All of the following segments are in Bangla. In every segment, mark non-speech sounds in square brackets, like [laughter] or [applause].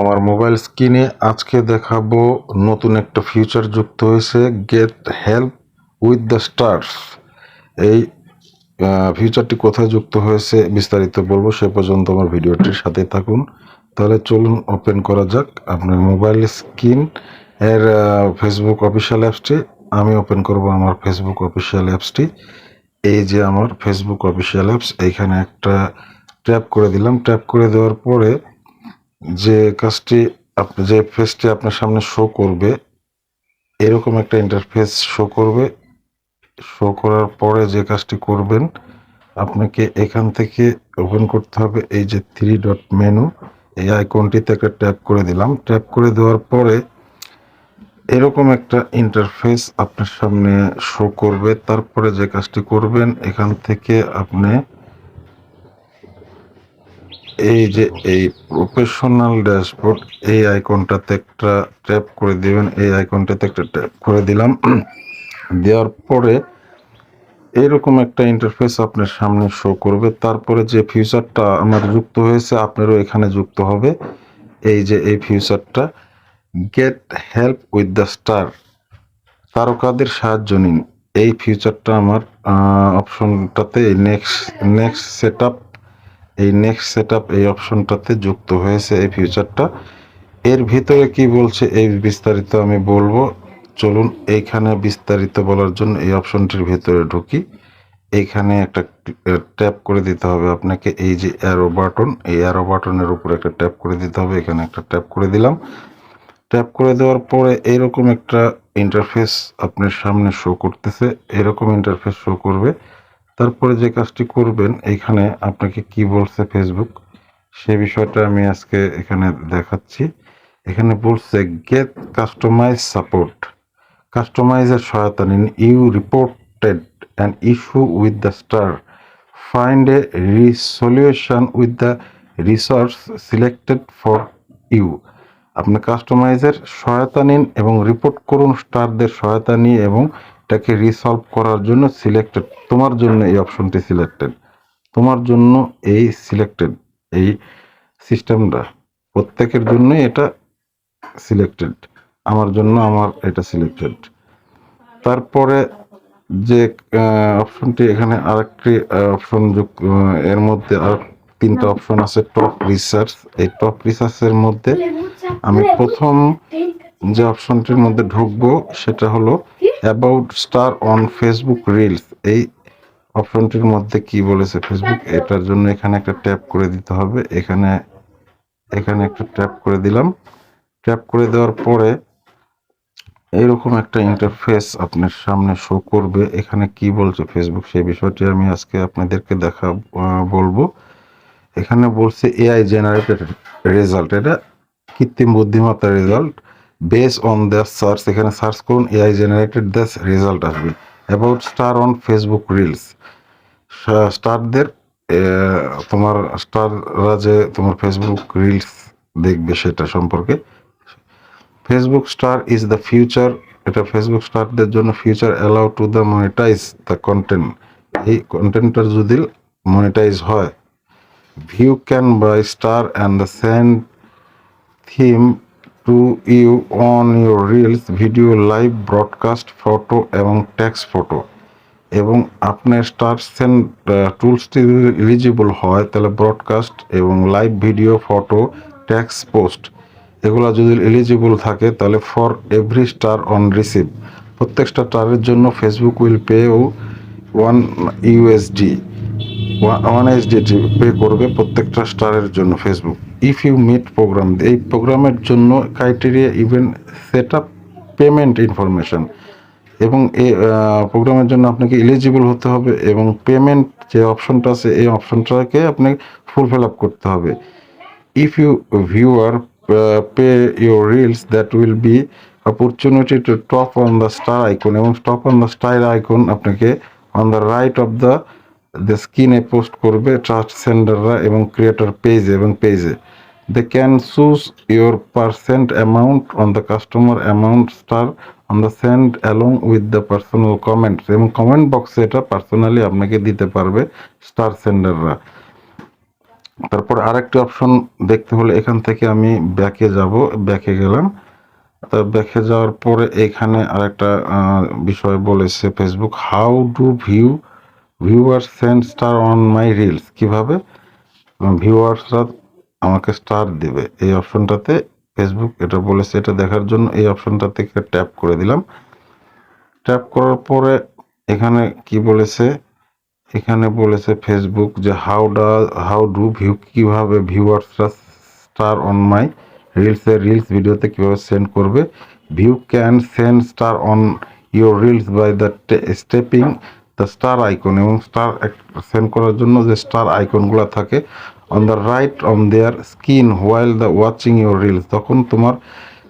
আমার মোবাইল স্ক্রিনে আজকে দেখাবো নতুন একটা ফিউচার যুক্ত হয়েছে get help with the stars এই ফিউচারটি কোথায় যুক্ত হয়েছে বিস্তারিত বলব, সে পর্যন্ত আমার ভিডিওটির সাথে থাকুন। তাহলে চলুন ওপেন করা যাক, আপনার মোবাইল স্ক্রিন এর ফেসবুক অফিসিয়াল অ্যাপসটি আমি ওপেন করব আমার ফেসবুক অফিসিয়াল অ্যাপসটি এই যে আমার ফেসবুক অফিসিয়াল অ্যাপস এইখানে একটা ট্যাপ করে দিলাম। ট্যাপ করে দেওয়ার পরে যে কাজটি আপ- যে ফেসটি আপনার সামনে শো করবে, এরকম একটা ইন্টারফেস শো করবে। শো করার পরে যে কাজটি করবেন, আপনাকে এখান থেকে ওপেন করতে হবে এই যে থ্রি ডট মেনু এই আইকনটিতে একটা ট্যাপ করে দিলাম। ট্যাপ করে দেওয়ার পরে এরকম একটা ইন্টারফেস আপনার সামনে শো করবে। তারপরে যে কাজটি করবেন, এখান থেকে আপনি এই যে এই প্রফেশনাল ড্যাশবোর্ড এই আইকনটাতে একটা ট্যাপ করে দিবেন এই আইকনটাতে একটা ট্যাপ করে দিলাম। [clears throat] দেওয়ার পরে এরকম একটা ইন্টারফেস আপনার সামনে শো করবে। তারপরে যে ফিউচারটা আমার যুক্ত হয়েছে আপনারও এখানে যুক্ত হবে। এই যে এই ফিউচারটা get help with the star তারকাদের সাহায্য নিন। এই ফিউচারটা আমার অপশনটাতে নেক্সট নেক্সট সেট এই নেক্সট সেট এই অপশনটাতে যুক্ত হয়েছে এই ফিউচারটা এর ভিতরে কি বলছে এই বিস্তারিত আমি বলব। চলুন এইখানে বিস্তারিত বলার জন্য এই অপশনটির ভিতরে ঢুকি। এইখানে একটা ট্যাপ করে দিতে হবে আপনাকে। এই যে অ্যারো বাটন এই অ্যারো বাটনের উপরে একটা ট্যাপ করে দিতে হবে। এখানে একটা ট্যাপ করে দিলাম। ট্যাপ করে দেওয়ার পরে এরকম একটা ইন্টারফেস আপনার সামনে শো করতেছে। এরকম ইন্টারফেস শো করবে। তারপরে যে কাজটি করবেন, এখানে আপনাকে কি বলছে ফেসবুক সে বিষয়টা আমি আজকে এখানে দেখাচ্ছি। এখানে বলছে গেট কাস্টমাইজ সাপোর্ট কাস্টমাইজের সহায়তা নিন। You reported an issue with the star find a resolution with the resource selected for you আপনি কাস্টমাইজের সহায়তা নিন এবং রিপোর্ট করুন স্টারদের সহায়তা নিয়ে এবং এটাকে রিসলভ করার জন্য সিলেক্টেড তোমার জন্য এই অপশনটি সিলেক্টেড তোমার জন্য এই সিলেক্টেড এই সিস্টেমটা প্রত্যেকের জন্যই এটা সিলেক্টেড আমার জন্য আমার এটা সিলেক্টেড তারপরে যে অপশনটি এখানে আরেকটি অপশন যুক্ত এর মধ্যে আর তিনটা অপশন আছে টপ রিসার্চ এই টপ রিসার্চের মধ্যে আমি প্রথম যে অপশনটির মধ্যে ঢুকবো সেটা হলো about star on Facebook reels এই অপশনটির মধ্যে কি বলেছে ফেসবুক এটার জন্য এখানে একটা ট্যাপ করে দিতে হবে। এখানে এখানে একটা ট্যাপ করে দিলাম। ট্যাপ করে দেওয়ার পরে এইরকম একটা ইন্টারফেস আপনার সামনে শো করবে। এখানে কি বলছে ফেসবুক সেই বিষয়টি আমি আজকে আপনাদেরকে দেখা বলব। এখানে বলছে এআই জেনারেটেড রেজাল্ট এটা কৃত্রিম বুদ্ধিমত্তার result base on the search এখানে সার্চ করুন এআই জেনারেটেড দ্য রেজাল্ট আসবে। About star on Facebook reels স্টারদের তোমার স্টাররা যে তোমার ফেসবুক রিলস দেখবে সেটা সম্পর্কে। Facebook star is the feature এটা ফেসবুক স্টারদের জন্য feature allow to the monetise the content এই কন্টেন্টটা যদি মনিটাইজ হয় view can buy star and the send them to you on your reels, video, live, broadcast, photo এবং টেক্সট ফটো। এবং আপনার স্টার সেন্ড টুলসটি যদি এলিজিবল হয়, তাহলে ব্রডকাস্ট এবং live, video, photo text post এগুলো যদি এলিজিবল থাকে, তাহলে for every star on receive. প্রত্যেক স্টারের জন্য Facebook will pay one USD one HDT pay করবে প্রত্যেকটা স্টারের জন্য Facebook if you meet programme এই প্রোগ্রামের জন্য criteria event set up payment information এবং এই প্রোগ্রামের জন্য আপনাকে এলিজিবল হতে হবে এবং পেমেন্ট যে অপশনটা আছে এই অপশনটাকে আপনি ফুলফিল আপ করতে হবে। You viewer uh, pay your reels that will be opportunity to top on the star icon এবং top on the star icon আপনাকে on the right of the the স্ক্রিনে পোস্ট করবে ট্রাস্ট সেন্ডাররা এবং ক্রিয়েটর পেজে এবং পেজে they can choose your percent amount on the customer amount star on the send along with the personal comments এবং কমেন্ট বক্সে এটা পার্সোনালি আপনাকে দিতে পারবে স্টার সেন্ডাররা তারপর আরেকটি অপশন দেখতে হলে এখান থেকে আমি ব্যাকে যাব ব্যাকে গেলাম। তো ব্যাকে যাওয়ার পরে এখানে আরেকটা বিষয় বলেছে Facebook how do view viewer send star on my reels কীভাবে? ভিউয়ার্সরা আমাকে স্টার দেবে। এই অপশনটাতে ফেসবুক এটা বলেছে, এটা দেখার জন্য এই অপশনটা থেকে ট্যাপ করে দিলাম। ট্যাপ করার পরে এখানে কি বলেছে? এখানে বলেছে ফেসবুক যে হাউ ডা হাউ ডু ভিউ কীভাবে ভিউয়ার্সরা স্টার অন মাই রিলসে রিলস ভিডিওতে কীভাবে সেন্ড করবে? View can send star on your reels by the stepping the star icon এবং স্টার সেন্ড করার জন্য যে স্টার আইকনগুলো থাকে on the right on their screen while the watching your reels তখন তোমার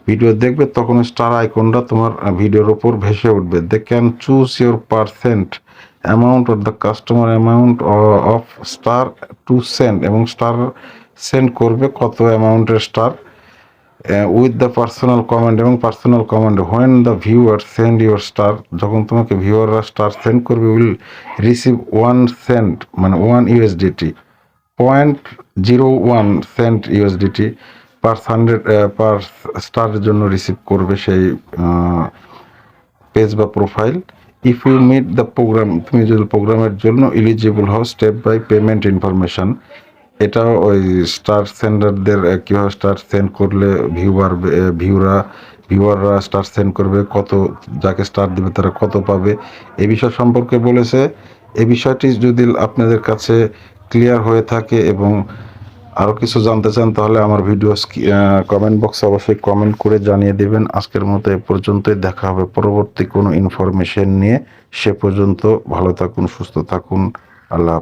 ভিডিও দেখবে, তখন স্টার আইকনটা তোমার ভিডিওর ওপর ভেসে উঠবে। They can choose your percent amount of the customer amount of star to send এবং স্টার সেন্ড করবে কত অ্যামাউন্টের star with the personal comment এবং personal comment when the viewer send your star যখন তোমাকে ভিউয়াররা স্টার সেন্ড করবে উইল রিসিভ ওয়ান সেন্ট মানে one USDT point zero one cent USDT per hundred per স্টারের জন্য রিসিভ করবে সেই পেজ বা profile if you meet the programme তুমি যদি প্রোগ্রামের জন্য এলিজিবল হও স্টেপ বাই পেমেন্ট ইনফরমেশন এটাও ওই স্টার সেন্ডারদের কীভাবে স্টার সেন্ড করলে ভিউ ভিউয়ার ভিউরা ভিউয়াররা স্টার সেন্ড করবে, কত, যাকে স্টার দেবে তারা কত পাবে, এ বিষয় সম্পর্কে বলেছে। এ বিষয়টি যদি আপনাদের কাছে ক্লিয়ার হয়ে থাকে এবং আরও কিছু জানতে চান, তাহলে আমার ভিডিও কমেন্ট বক্সে অবশ্যই কমেন্ট করে জানিয়ে দেবেন। আজকের মতো এ পর্যন্তই, দেখা হবে পরবর্তী কোনো ইনফরমেশন নিয়ে। সে পর্যন্ত ভালো থাকুন, সুস্থ থাকুন, আল্লাহ।